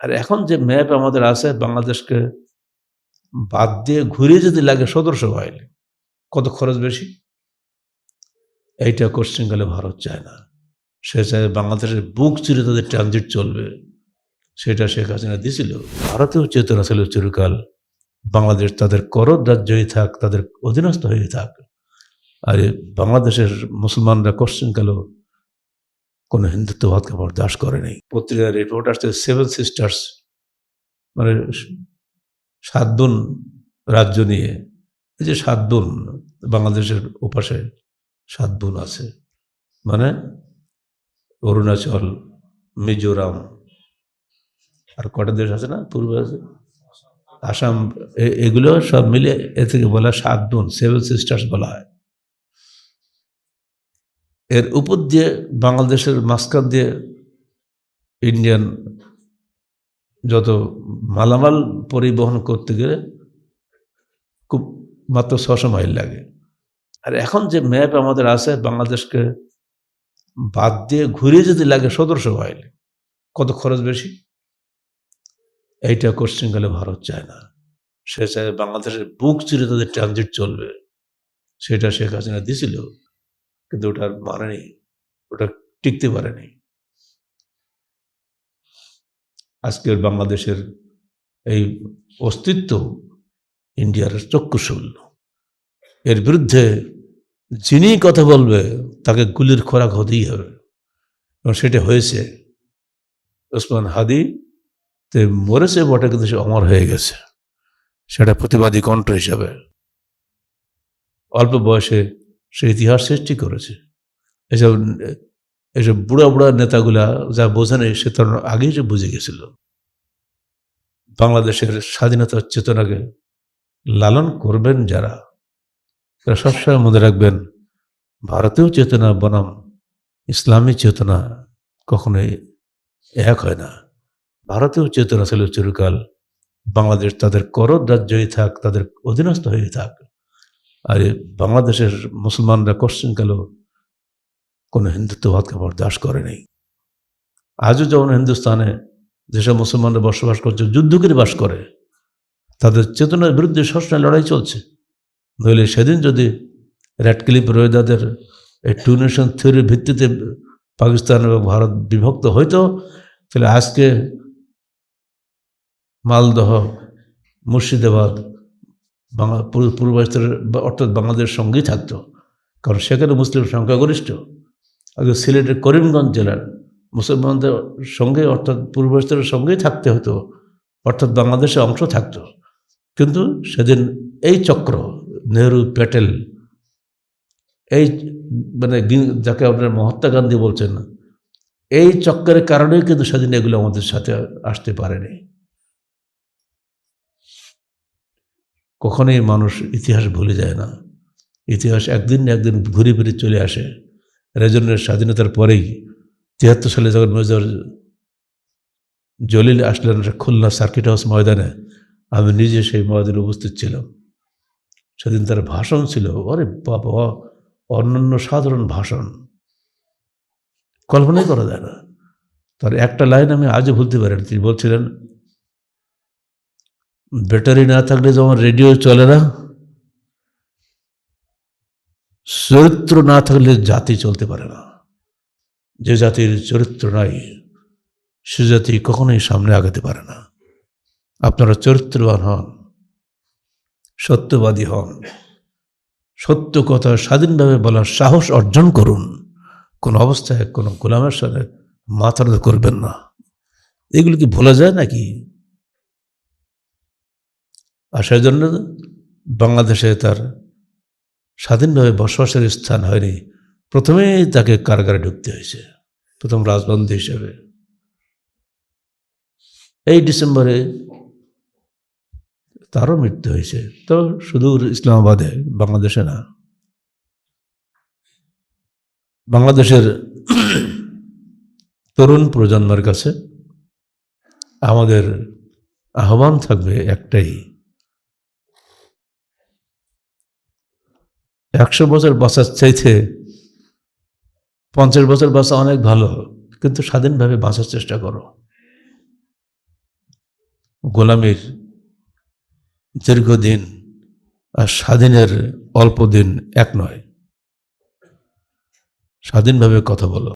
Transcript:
আর এখন যে ম্যাপ আমাদের আছে বাংলাদেশকে বাদ দিয়ে ঘুরিয়ে যদি লাগে সদস্য বাইলে কত খরচ বেশি? এইটা কোশ্চিন গেলে ভারত চায় না। সে চায় বাংলাদেশের বুক চিরে তাদের ট্রানজিট চলবে। সেটা শেখ হাসিনা দিছিল। ভারতেও চেতনা ছিল চিরকাল। বাংলাদেশ তাদের করদ রাজ্যই থাক, তাদের অধীনস্থ হয়ে থাক। আর বাংলাদেশের মুসলমানরা কোশ্চিন গেল কোনো হিন্দুত্ববাদকে বরদাস্ত করেনি পত্রিকার রিপোর্ট আসছে সেভেন সিস্টার্স মানে সাত বোন রাজ্য নিয়ে, এই যে সাত বোন বাংলাদেশের ওপাশে সাত বোন আছে। মানে অরুণাচল, মিজোরাম, আর কটা দেশ আছে না, পূর্বে আছে? আসাম এগুলো সব মিলে এ থেকে বলা সাত বোন সেভেন সিস্টার্স বলা হয়। এর উপর দিয়ে বাংলাদেশের মাঝখান দিয়ে ইন্ডিয়ান যত মালামাল পরিবহন করতে গেলে খুব মাত্র ছশো মাইল লাগে। আর এখন যে ম্যাপ আমাদের আছে বাংলাদেশকে বাদ দিয়ে ঘুরিয়ে যদি লাগে সতেরোশো মাইল, কত খরচ বেশি? এইটা কোশ্চিন গেলে ভারত চায় না। সে চায় বাংলাদেশের বুক চিরে তাদের ট্রানজিট চলবে। সেটা শেখ হাসিনা দিছিল। কিন্তু ওটার মানেনি ওটা টিকতে পারেনি আজকের বাংলাদেশের এই অস্তিত্ব ইন্ডিয়ার চক্ষুশূল এর বিরুদ্ধে যিনি কথা বলবে, তাকে গুলির খোরাক হতেই হবে। এবং সেটা হয়েছে, ওসমান হাদি তে মরেছে বটে, কিন্তু সে অমর হয়ে গেছে। সেটা প্রতিবাদী কণ্ঠ হিসাবে। অল্প বয়সে সে ইতিহাস সৃষ্টি করেছে। এসব এসব বুড়া বুড়া নেতাগুলা যা বোঝে নেই সে তার আগেই সে বুঝে গেছিল। বাংলাদেশের স্বাধীনতার চেতনাকে লালন করবেন যারা, তারা সবসময় মনে রাখবেন, ভারতীয় চেতনা বনাম, ইসলামী চেতনা কখনোই এক হয় না। ভারতীয় চেতনা ছিল চিরকাল বাংলাদেশ তাদের করদ রাজ্যই থাক, তাদের অধীনস্থ হয়ে থাক। আর বাংলাদেশের মুসলমানরা কোশ্চিন গেল, কোনো হিন্দুত্ববাদকে বরদাস্ত করেনি আজও যেমন হিন্দুস্তানে যেসব মুসলমানরা বসবাস করছে যুদ্ধ করে বাস করে, তাদের চেতনার বিরুদ্ধে সবসময় লড়াই চলছে। নইলে সেদিন যদি র্যাডক্লিপ রোয়েদাদের এই টু নেশন থিওরির ভিত্তিতে পাকিস্তান এবং ভারত বিভক্ত হইতো, তাহলে আজকে মালদহ, মুর্শিদাবাদ বাংলা পূর্ব পূর্বাঞ্চলের অর্থাৎ বাংলাদেশের সঙ্গেই থাকতো। কারণ সেখানে মুসলিম সংখ্যাগরিষ্ঠ আগে সিলেটের করিমগঞ্জ জেলার মুসলমানদের সঙ্গে অর্থাৎ পূর্বাঞ্চলের সঙ্গেই থাকতে হতো। অর্থাৎ বাংলাদেশের অংশ থাকতো। কিন্তু সেদিন এই চক্র, নেহরু প্যাটেল, এই মানে যাকে আপনার মহাত্মা গান্ধী বলছেন, এই চক্রের কারণেই কিন্তু সেদিন এগুলো আমাদের সাথে আসতে পারেনি। কখনোই মানুষ ইতিহাস ভুলে যায় না। ইতিহাস একদিন একদিন ঘুরে ফিরে চলে আসে। রেজনের স্বাধীনতার পরেই তিয়াত্তর সালে যখন মেজর জলিল আসলেন খুলনা সার্কিট হাউস ময়দানে, আমি নিজে সেই ময়দানে উপস্থিত ছিলাম। সেদিন তার ভাষণ ছিল আরে বাবা অন্যান্য সাধারণ ভাষণ। কল্পনাই করা যায় না। তার একটা লাইন আমি আজও ভুলতে পারি না। তিনি বলছিলেন ব্যাটারি না থাকলে যেমন রেডিও চলে না, চরিত্র না থাকলে জাতি চলতে পারে না। যে জাতির চরিত্র নাই, সে জাতি কখনোই সামনে আগাতে পারে না। আপনারা চরিত্রবান হন, সত্যবাদী হন, সত্য কথা স্বাধীনভাবে বলার সাহস অর্জন করুন। কোন অবস্থায়, কোনো গোলামের সাথে মাথা করবেন না। এগুলো কি ভোলা যায় নাকি? আর সেই জন্য বাংলাদেশে তার স্বাধীনভাবে বসবাসের স্থান হয়নি। প্রথমেই তাকে কারাগারে ঢুকতে হয়েছে, প্রথম রাজবন্দী হিসেবে। এই ডিসেম্বরে তারও মৃত্যু হয়েছে। তো সুদূর ইসলামাবাদে, বাংলাদেশে না। বাংলাদেশের তরুণ প্রজন্মের কাছে আমাদের আহ্বান থাকবে একটাই একশো বছর বাঁচার চাইছে পঞ্চাশ বছর বাঁচা অনেক ভালো, কিন্তু স্বাধীনভাবে বাঁচার চেষ্টা করো। গোলামীর দীর্ঘদিন আর স্বাধীনের অল্প দিন এক নয়। স্বাধীনভাবে কথা বলো।